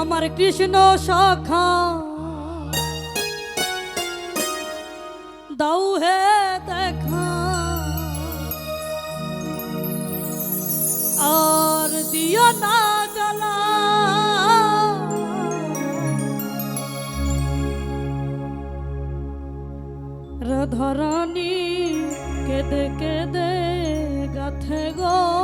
আমার কৃষ্ণ সখা দাও হে দেখা। আর দিও না জ্বালা। রাধারানী কেদে কেদে 곁을 걸